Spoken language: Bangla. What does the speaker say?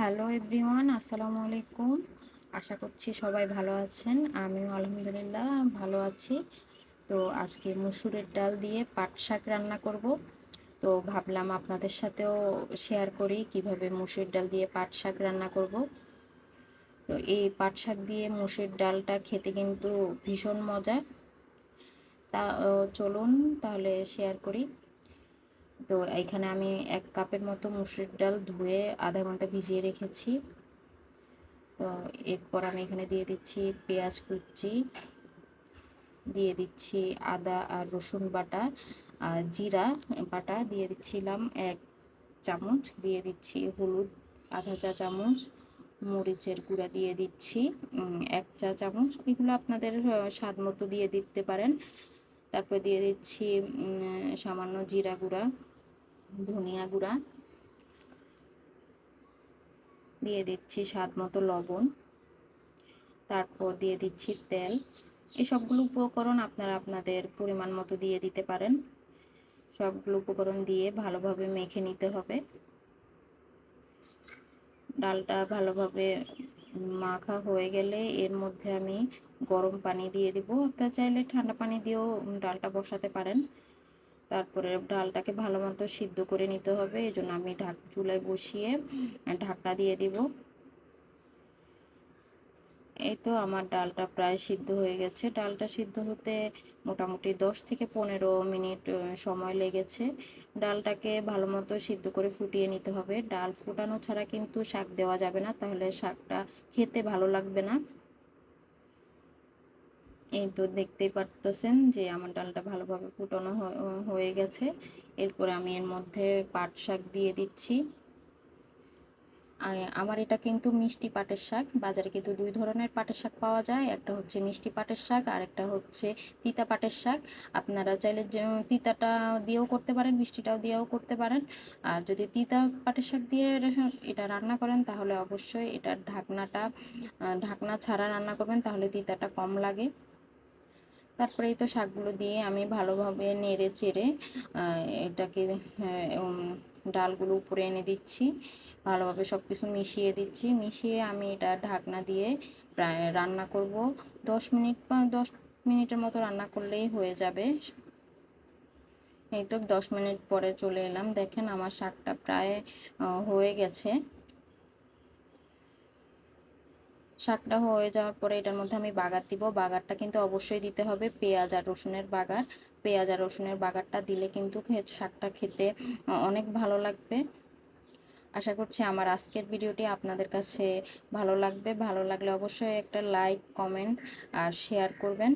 হ্যালো এভরিওয়ান, আসসালামু আলাইকুম। আশা করছি সবাই ভালো আছেন। আমিও আলহামদুলিল্লাহ ভালো আছি। তো আজকে মুসুরের ডাল দিয়ে পাট শাক রান্না করব। তো ভাবলাম আপনাদের সাথেও শেয়ার করি কীভাবে মুসুর ডাল দিয়ে পাট শাক রান্না করব। তো এই পাট শাক দিয়ে মুসুর ডালটা খেতে কিন্তু ভীষণ মজা। তা চলুন তাহলে শেয়ার করি। তো এইখানে আমি এক কাপের মতো মুসুর ডাল ধুয়ে আধা ঘণ্টা ভিজিয়ে রেখেছি। তো এরপর আমি এখানে দিয়ে দিচ্ছি পেঁয়াজ কুচি, দিয়ে দিচ্ছি আদা আর রসুন বাটা, আর জিরা বাটা, দিয়ে দিচ্ছিলাম এক চামচ, দিয়ে দিচ্ছি হলুদ আধা চা চামচ, মরিচের গুঁড়া দিয়ে দিচ্ছি এক চা চামচ। এগুলো আপনাদের স্বাদ মতো দিয়ে দিতে পারেন। তারপর দিয়ে দিচ্ছি সামান্য জিরা গুঁড়া। ধনিয়া গুঁড়া। দিয়ে দিচ্ছি স্বাদ মতো লবণ। তারপর দিয়ে দিচ্ছি তেল। এই সবগুলো উপকরণ আপনারা আপনাদের পরিমাণ মতো দিয়ে দিতে পারেন। সবগুলো উপকরণ দিয়ে ভালোভাবে মেখে নিতে হবে। ডালটা ভালোভাবে মাখা হয়ে গেলে এর মধ্যে আমি গরম পানি দিয়ে দিব। আপনারা চাইলে ঠান্ডা পানি দিয়েও ডালটা বসাতে পারেন। তারপরে ডালটাকে ভালো মতো সিদ্ধ করে নিতে হবে। এই জন্য আমি ঢাক চুলায় বসিয়ে ঢাকনা দিয়ে দিব। এই তো আমার ডালটা প্রায় সিদ্ধ হয়ে গেছে। ডালটা সিদ্ধ হতে মোটামুটি দশ থেকে পনেরো মিনিট সময় লেগেছে। ডালটাকে ভালো মতো সিদ্ধ করে ফুটিয়ে নিতে হবে। ডাল ফুটানো ছাড়া কিন্তু শাক দেওয়া যাবে না, তাহলে শাকটা খেতে ভালো লাগবে না। এই তো দেখতেই পারতেছেন যে আমার ডালটা ভালোভাবে ফুটানো হয়ে গেছে। এরপরে আমি এর মধ্যে পাট শাক দিয়ে দিচ্ছি। আমার এটা কিন্তু মিষ্টি পাটের শাক। বাজারে কিন্তু দুই ধরনের পাটের শাক পাওয়া যায়। একটা হচ্ছে মিষ্টি পাটের শাক, আর একটা হচ্ছে তিতা পাটের শাক। আপনারা চাইলে তিতাটা দিয়েও করতে পারেন, মিষ্টিটাও দিয়েও করতে পারেন। আর যদি তিতা পাটের শাক দিয়ে এটা রান্না করেন, তাহলে অবশ্যই এটার ঢাকনাটা ঢাকনা ছাড়া রান্না করবেন, তাহলে তিতাটা কম লাগে। তারপরে এই তো শাকগুলো দিয়ে আমি ভালোভাবে নেড়ে চেড়ে এটাকে ডালগুলো উপরে এনে দিচ্ছি। ভালোভাবে সব কিছু মিশিয়ে দিচ্ছি। মিশিয়ে আমি এটা ঢাকনা দিয়ে প্রায় রান্না করব। দশ মিনিট বা দশ মিনিটের মতো রান্না করলেই হয়ে যাবে। এই তো দশ মিনিট পরে চলে এলাম। দেখেন আমার শাকটা প্রায় হয়ে গেছে। শাকটা হয়ে যাওয়ার পরে এটার মধ্যে আমি বাগার দিব। বাগারটা কিন্তু অবশ্যই দিতে হবে। পেঁয়াজ আর রসুনের বাগার। পেঁয়াজ আর রসুনের বাগারটা দিলে কিন্তু শাকটা খেতে অনেক ভালো লাগবে। আশা করছি আমার আজকের ভিডিওটি আপনাদের কাছে ভালো লাগবে। ভালো লাগলে অবশ্যই একটা লাইক, কমেন্ট আর শেয়ার করবেন।